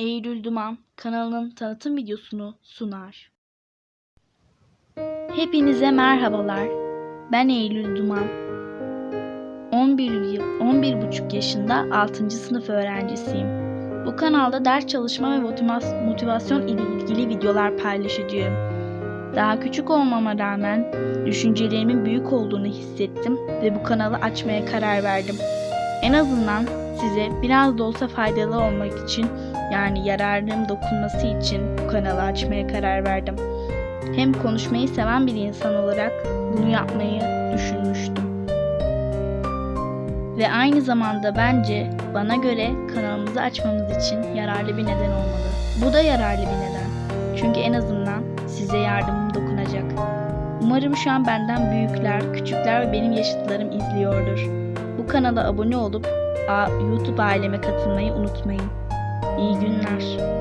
Eylül Duman kanalının tanıtım videosunu sunar. Hepinize merhabalar. Ben Eylül Duman. 11 yıl, 11 buçuk yaşında 6. sınıf öğrencisiyim. Bu kanalda ders çalışma ve motivas- motivasyon ile ilgili videolar paylaşacağım. Daha küçük olmama rağmen düşüncelerimin büyük olduğunu hissettim ve bu kanalı açmaya karar verdim. En azından size biraz da olsa faydalı olmak için yani yararım dokunması için bu kanalı açmaya karar verdim. Hem konuşmayı seven bir insan olarak bunu yapmayı düşünmüştüm. Ve aynı zamanda bence bana göre kanalımızı açmamız için yararlı bir neden olmalı. Bu da yararlı bir neden. Çünkü en azından size yardımım dokunacak. Umarım şu an benden büyükler, küçükler ve benim yaşıtlarım izliyordur. Bu kanala abone olup YouTube aileme katılmayı unutmayın. İyi günler.